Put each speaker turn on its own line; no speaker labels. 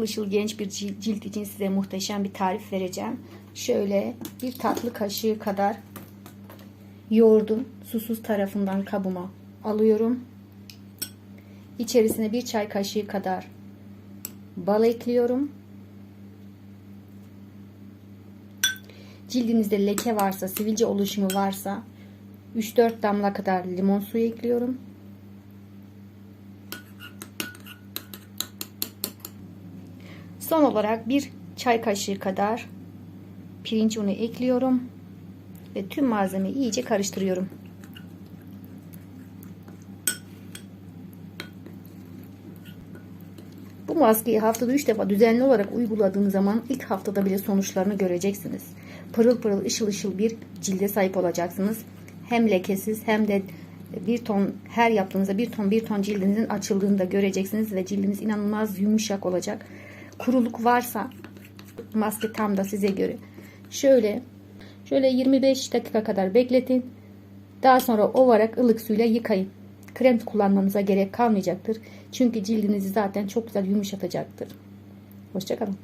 Işıl genç bir cil- cilt için size muhteşem bir tarif vereceğim. Şöyle bir tatlı kaşığı kadar yoğurdu susuz tarafından kabıma alıyorum. İçerisine bir çay kaşığı kadar bal ekliyorum. Cildinizde leke varsa, sivilce oluşumu varsa 3-4 damla kadar limon suyu ekliyorum. Son olarak bir çay kaşığı kadar pirinç unu ekliyorum ve tüm malzemeyi iyice karıştırıyorum. Bu maskeyi haftada 3 defa düzenli olarak uyguladığınız zaman ilk haftada bile sonuçlarını göreceksiniz. Pırıl pırıl ışıl ışıl bir cilde sahip olacaksınız. Hem lekesiz hem de bir ton her yaptığınızda bir ton bir ton cildinizin açıldığını da göreceksiniz ve cildiniz inanılmaz yumuşak olacak. Kuruluk varsa maske tam da size göre. Şöyle şöyle 25 dakika kadar bekletin. Daha sonra ovarak ılık suyla yıkayın. Krem kullanmanıza gerek kalmayacaktır. Çünkü cildinizi zaten çok güzel yumuşatacaktır. Hoşçakalın.